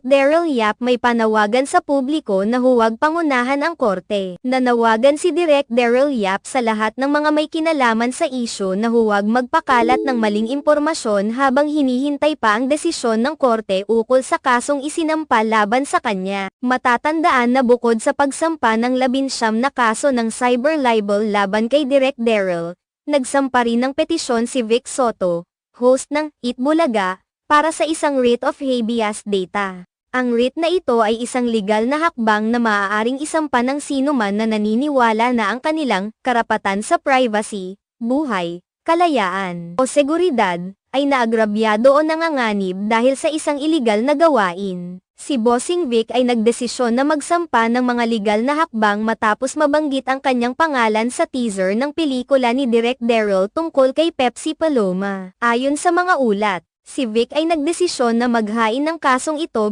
Direk Daryl Yap may panawagan sa publiko na huwag pangunahan ang korte. Nanawagan si Direk Daryl Yap sa lahat ng mga may kinalaman sa isyo na huwag magpakalat ng maling impormasyon habang hinihintay pa ang desisyon ng korte ukol sa kasong isinampa laban sa kanya. Matatandaan na bukod sa pagsampa ng labinsyam na kaso ng cyber libel laban kay Direk Daryl, nagsampa rin ng petisyon si Vic Soto, host ng Eat Bulaga, para sa isang writ of habeas data. Ang writ na ito ay isang legal na hakbang na maaaring isampa ng sino man na naniniwala na ang kanilang karapatan sa privacy, buhay, kalayaan o seguridad ay naagrabyado o nanganganib dahil sa isang iligal na gawain. Si Bossing Vic ay nagdesisyon na magsampa ng mga legal na hakbang matapos mabanggit ang kanyang pangalan sa teaser ng pelikula ni Direk Daryl tungkol kay Pepsi Paloma. Ayon sa mga ulat, si Vic ay nagdesisyon na maghain ng kasong ito